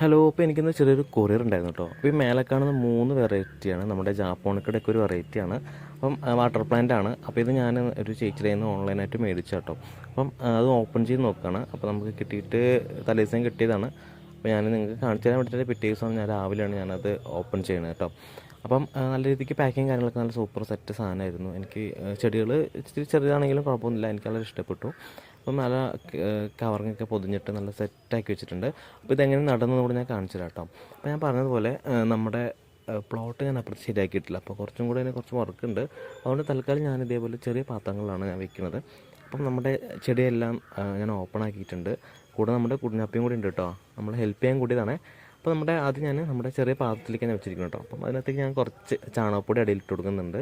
Hello ഇപ്പോൾ എനിക്കിന്ന് ചെറിയൊരു കൊറിയർ ഉണ്ടായിരുന്നു കേട്ടോ അപ്പോൾ ഈ മേലെ കാണുന്ന മൂന്ന് വെറൈറ്റിയാണ് നമ്മുടെ ജാപ്പോണിക്കടെ ഒക്കെ ഒരു വെറൈറ്റിയാണ് അപ്പം വാട്ടർ പ്ലാന്റ് ആണ്. അപ്പോൾ ഇത് ഞാൻ ഒരു ചേച്ചിയുടെ നിന്ന് ഓൺലൈനായിട്ട് മേടിച്ചു കേട്ടോ അപ്പം അത് ഓപ്പൺ ചെയ്ത് നോക്കുകയാണ് അപ്പോൾ നമുക്ക് കിട്ടിയിട്ട് തലേദിവസം കിട്ടിയതാണ്. അപ്പോൾ ഞാൻ നിങ്ങൾക്ക് കാണിച്ചു തരാൻ വേണ്ടിയിട്ട് പിറ്റേ ദിവസം ഞാൻ രാവിലെയാണ് ഞാനത് ഓപ്പൺ ചെയ്യണത് കേട്ടോ അപ്പം നല്ല രീതിക്ക് പാക്കിങ് കാര്യങ്ങളൊക്കെ നല്ല സൂപ്പർ സെറ്റ് സാധനമായിരുന്നു. എനിക്ക് ചെടികൾ ഇച്ചിരി ചെറുതാണെങ്കിലും കുഴപ്പമൊന്നുമില്ല. എനിക്ക് വളരെ ഇഷ്ടപ്പെട്ടു. അപ്പം നല്ല കവറിങ്ങൊക്കെ പൊതിഞ്ഞിട്ട് നല്ല സെറ്റാക്കി വെച്ചിട്ടുണ്ട്. അപ്പോൾ ഇതെങ്ങനെ നടന്നതെന്ന് കൂടി ഞാൻ കാണിച്ചു കേട്ടോ അപ്പോൾ ഞാൻ പറഞ്ഞതുപോലെ നമ്മുടെ പ്ലോട്ട് ഞാൻ അപ്പുറത്ത് ശരിയാക്കിയിട്ടില്ല. അപ്പോൾ കുറച്ചും കൂടെ അതിന് കുറച്ച് വർക്കുണ്ട്. അതുകൊണ്ട് തൽക്കാലം ഞാൻ ഇതേപോലെ ചെറിയ പാത്രങ്ങളാണ് ഞാൻ വെക്കുന്നത്. അപ്പം നമ്മുടെ ചെടിയെല്ലാം ഞാൻ ഓപ്പൺ ആക്കിയിട്ടുണ്ട്. കൂടെ നമ്മുടെ കുടിഞ്ഞാപ്പിയും കൂടി ഉണ്ട് കേട്ടോ. നമ്മൾ ഹെൽപ്പ് ചെയ്യാൻ കൂടിയതാണ്. അപ്പോൾ നമ്മുടെ ആദ്യം ഞാൻ നമ്മുടെ ചെറിയ പാത്രത്തിലേക്ക് ഞാൻ വെച്ചിരിക്കുന്നു കേട്ടോ. അപ്പം അതിനകത്തേക്ക് ഞാൻ കുറച്ച് ചാണകപ്പൊടി അടിയിൽ ഇട്ട് കൊടുക്കുന്നുണ്ട്.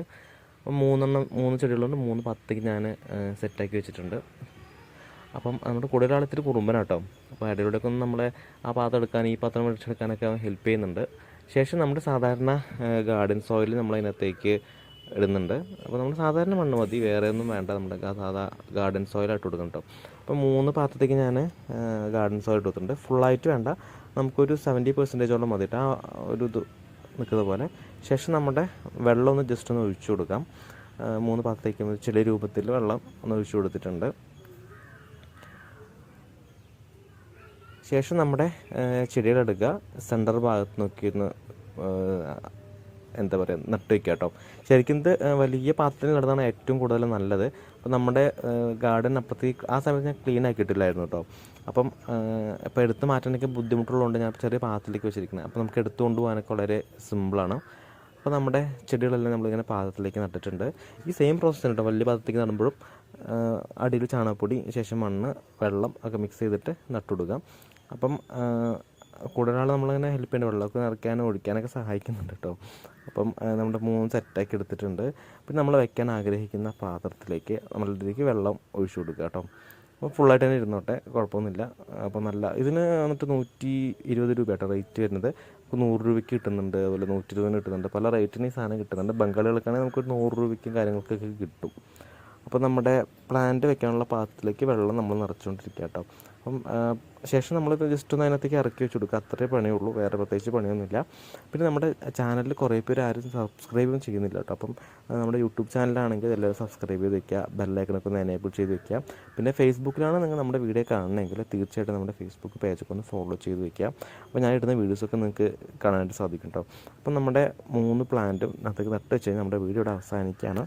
അപ്പം മൂന്നെണ്ണം മൂന്ന് ചെടികളുണ്ട്. മൂന്ന് പത്തേക്ക് ഞാൻ സെറ്റാക്കി വെച്ചിട്ടുണ്ട്. അപ്പം നമ്മുടെ കൂടെ ഒരാൾ ഇത്തിരി കുറുമ്പനാട്ടോ അപ്പോൾ ഇടയിലൂടെയൊക്കെ ഒന്ന് നമ്മളെ ആ പാത്രം എടുക്കാൻ ഈ പാത്രം മേടിച്ചെടുക്കാനൊക്കെ ഹെൽപ്പ് ചെയ്യുന്നുണ്ട്. ശേഷം നമ്മുടെ സാധാരണ ഗാർഡൻ സോയിൽ നമ്മൾ അതിനകത്തേക്ക് ഇടുന്നുണ്ട്. അപ്പോൾ നമ്മൾ സാധാരണ മണ്ണ് മതി വേറെ ഒന്നും വേണ്ട നമ്മുടെ സാധാ ഗാർഡൻ സോയിലായിട്ട് കൊടുക്കണം കേട്ടോ അപ്പോൾ മൂന്ന് പാത്രത്തേക്ക് ഞാൻ ഗാർഡൻ സോയിൽ ഇട്ടിട്ടുണ്ട്. ഫുള്ളായിട്ട് വേണ്ട നമുക്കൊരു സെവന്റി പെർസെന്റേജോളം മതി ആ ഒരു ഇത് നിൽക്കുന്ന പോലെ. ശേഷം നമ്മുടെ വെള്ളം ഒന്ന് ജസ്റ്റ് ഒന്ന് ഒഴിച്ചു കൊടുക്കാം. മൂന്ന് പാത്രത്തേക്ക് ചെറിയ രൂപത്തിൽ വെള്ളം ഒന്ന് ഒഴിച്ചു കൊടുത്തിട്ടുണ്ട്. ശേഷം നമ്മുടെ ചെടികളെടുക്കുക സെന്റർ ഭാഗത്ത് നോക്കി ഒന്ന് എന്താ പറയുക നട്ട് വയ്ക്കുക കേട്ടോ. ശരിക്കും ഇത് വലിയ പാത്രത്തിൽ നടന്നതാണ് ഏറ്റവും കൂടുതൽ നല്ലത്. അപ്പോൾ നമ്മുടെ ഗാർഡൻ അപ്പുറത്തേക്ക് ആ സമയത്ത് ഞാൻ ക്ലീൻ ആക്കിയിട്ടില്ലായിരുന്നു കേട്ടോ. അപ്പം ഇപ്പോൾ എടുത്ത് മാറ്റാനൊക്കെ ബുദ്ധിമുട്ടുള്ളതുകൊണ്ട് ഞാൻ ചെറിയ പാത്രത്തിലേക്ക് വെച്ചിരിക്കുന്നത് അപ്പോൾ നമുക്ക് എടുത്തു കൊണ്ടുപോകാനൊക്കെ വളരെ സിമ്പിളാണ് അപ്പോൾ നമ്മുടെ ചെടികളെല്ലാം നമ്മളിങ്ങനെ പാത്രത്തിലേക്ക് നട്ടിട്ടുണ്ട്. ഈ സെയിം പ്രോസസ്സ് കേട്ടോ. വലിയ പാത്രത്തിലേക്ക് നടുമ്പോഴും അടിയിൽ ചാണകപ്പൊടി ശേഷം മണ്ണ് വെള്ളം ഒക്കെ മിക്സ് ചെയ്തിട്ട് നട്ടുകൊടുക്കാം. അപ്പം കൂടെ ഒരാൾ നമ്മളിങ്ങനെ ഹെൽപ്പ് ചെയ്യേണ്ട. വെള്ളമൊക്കെ നിറയ്ക്കാനും ഒഴിക്കാനൊക്കെ സഹായിക്കുന്നുണ്ട് കേട്ടോ അപ്പം നമ്മുടെ മൂന്ന് സെറ്റാക്കി എടുത്തിട്ടുണ്ട്. പിന്നെ നമ്മൾ വെക്കാൻ ആഗ്രഹിക്കുന്ന പാത്രത്തിലേക്ക് നമ്മളുടെ ഇതിലേക്ക് വെള്ളം ഒഴിച്ചു കൊടുക്കുക കേട്ടോ അപ്പോൾ ഫുള്ളായിട്ട് തന്നെ ഇരുന്നോട്ടെ കുഴപ്പമൊന്നുമില്ല. അപ്പോൾ നല്ല ഇതിന് വന്നിട്ട് നൂറ്റി ഇരുപത് രൂപ കേട്ടോ റേറ്റ് വരുന്നത്. ഇപ്പോൾ നൂറ് രൂപയ്ക്ക് കിട്ടുന്നുണ്ട്. അതുപോലെ നൂറ്റി ഇരുപതിന് കിട്ടുന്നുണ്ട്. പല റേറ്റിന് ഈ സാധനം കിട്ടുന്നുണ്ട്. ബംഗാളികൾക്കാണെങ്കിൽ നമുക്കൊരു നൂറ് രൂപയ്ക്കും കാര്യങ്ങൾക്കൊക്കെ കിട്ടും. അപ്പോൾ നമ്മുടെ പ്ലാന്റ് വെക്കാനുള്ള പാത്രത്തിലേക്ക് വെള്ളം നമ്മൾ നിറച്ചുകൊണ്ടിരിക്കുക കേട്ടോ അപ്പം ശേഷം നമ്മൾ ജസ്റ്റ് ഒന്ന് അതിനകത്തേക്ക് ഇറക്കി വെച്ച് കൊടുക്കുക. അത്രേ പണിയുള്ളൂ. വേറെ പ്രത്യേകിച്ച് പണിയൊന്നുമില്ല. പിന്നെ നമ്മുടെ ചാനലിൽ കുറേ പേര് ആരും സബ്സ്ക്രൈബും ചെയ്യുന്നില്ല കേട്ടോ അപ്പം നമ്മുടെ യൂട്യൂബ് ചാനലാണെങ്കിൽ എല്ലാവരും സബ്സ്ക്രൈബ് ചെയ്ത് വെക്കുക. ബെല്ലൈക്കണൊക്കെ ഒന്ന് എനേബിൾ ചെയ്ത് വെക്കുക. പിന്നെ ഫേസ്ബുക്കിലാണ് നിങ്ങൾ നമ്മുടെ വീഡിയോ കാണണമെങ്കിൽ തീർച്ചയായിട്ടും നമ്മുടെ ഫേസ്ബുക്ക് പേജൊക്കെ ഒന്ന് ഫോളോ ചെയ്ത് വെക്കുക. അപ്പോൾ ഞാൻ ഇടുന്ന വീഡിയോസൊക്കെ നിങ്ങൾക്ക് കാണാനായിട്ട് സാധിക്കും കേട്ടോ അപ്പം നമ്മുടെ മൂന്ന് പ്ലാന്റും അതൊക്കെ നട്ട് വെച്ച് കഴിഞ്ഞാൽ നമ്മുടെ വീഡിയോ ഇവിടെ അവസാനിക്കുകയാണ്.